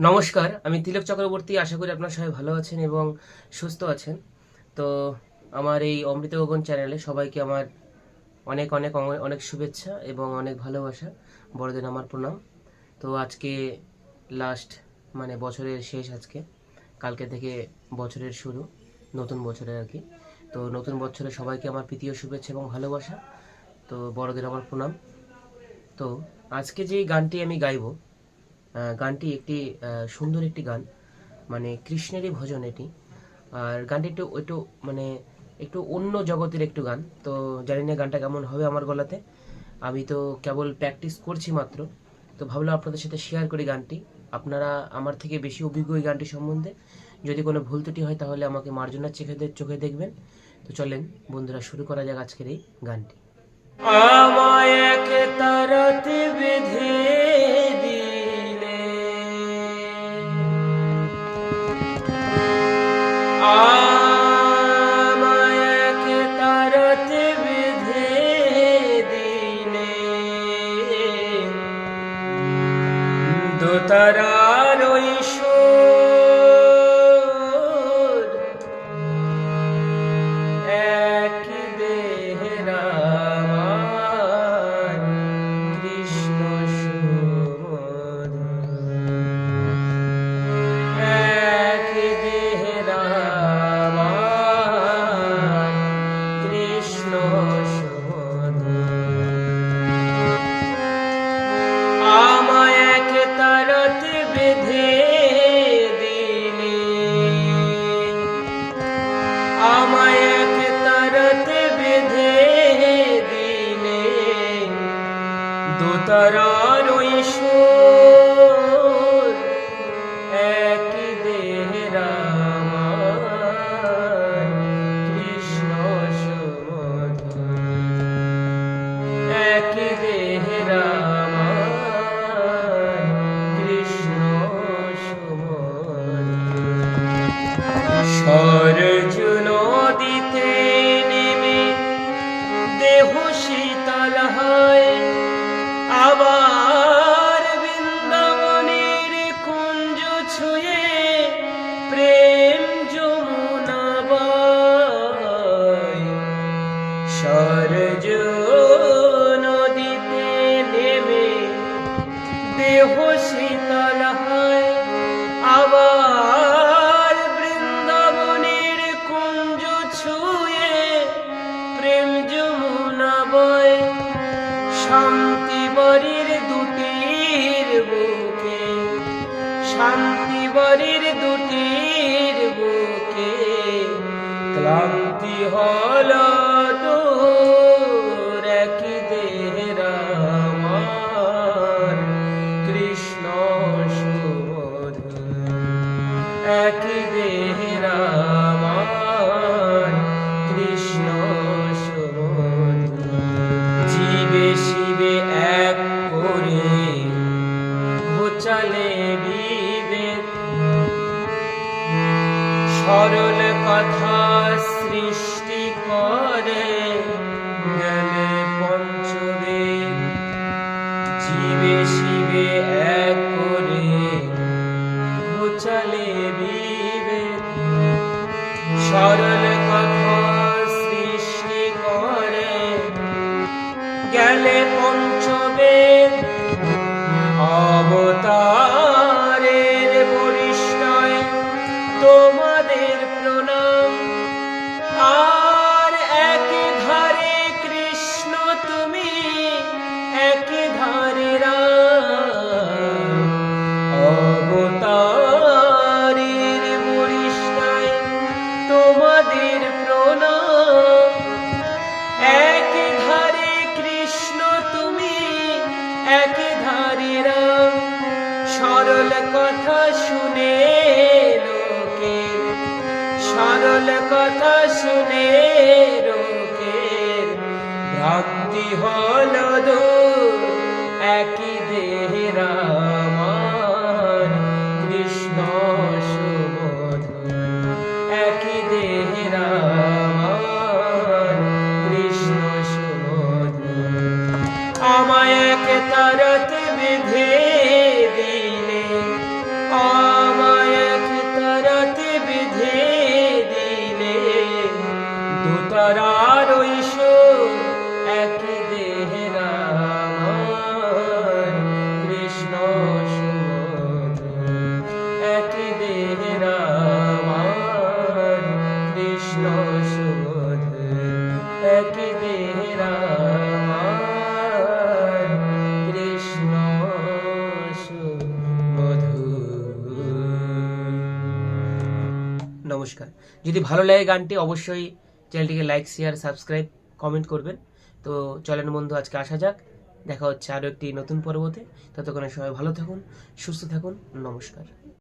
নমস্কার, আমি তিলক চক্রবর্তী, আশা করি আপনার সবাই ভালো আছেন এবং সুস্থ আছেন। তো আমার এই অমৃত গগন চ্যানেলে সবাইকে আমার অনেক অনেক অনেক- শুভেচ্ছা এবং অনেক ভালোবাসা। বড়দিন আমার প্রণাম। তো আজকে লাস্ট মানে বছরের শেষ আজকে। কালকে থেকে বছরের শুরু, নতুন বছরের আর কি। তো নতুন বছরে সবাইকে আমার প্রীতীয় শুভেচ্ছা এবং ভালোবাসা। তো বড়দিন আমার প্রণাম। তো আজকে যে গানটি আমি গাইবো গানটি একটি সুন্দর একটি গান। মানে কৃষ্ণেরই ভজন এটি। আর গানটি একটু একটু মানে একটু অন্য জগতের একটু গান। তো জানি না গানটা কেমন হবে আমার গলাতে। আমি তো কেবল প্র্যাকটিস করছি মাত্র। তো ভাবলাম আপনাদের সাথে শেয়ার করি গানটি। আপনারা আমার থেকে বেশি অভিজ্ঞ এই গানটি সম্বন্ধে। যদি কোনো ভুল ত্রুটি হয় তাহলে আমাকে মার্জনার চোখে চোখে দেখবেন। তো চলেন, বন্ধুরা, শুরু করা যাক আজকের এই গানটি। আমায় এক তারাতে বেঁধে কৃষ্ণ। আমায় এক তারতে বেঁধে দিলে আমায় এক শান্তি বরির দুটির বুকে, শান্তি বরির দুটির বুকে, ক্লান্তি হল দেহের আমার, কৃষ্ণ সুমধুর দেহের কথা সৃষ্টি করে গেলে পঞ্চদেব জীবে শিবে এক করে ঘোচালে বিবে সরল তোমাদের প্রণাম। এক ধারে কৃষ্ণ তুমি, এক ধারে রাম। সরল কথা শুনে লোকের সরল কথা শুনে লোকের ভ্রান্তি হল দূর, একই আমায় নমস্কার। যদি ভালো লাগে গানটি, অবশ্যই চ্যানেলটিকে লাইক শেয়ার সাবস্ক্রাইব কমেন্ট করবেন। তো চলেন বন্ধু, আজকে আসা যাক। দেখা হচ্ছে আরও একটি নতুন পর্বতে। ততক্ষণে সবাই ভালো থাকুন, সুস্থ থাকুন। নমস্কার।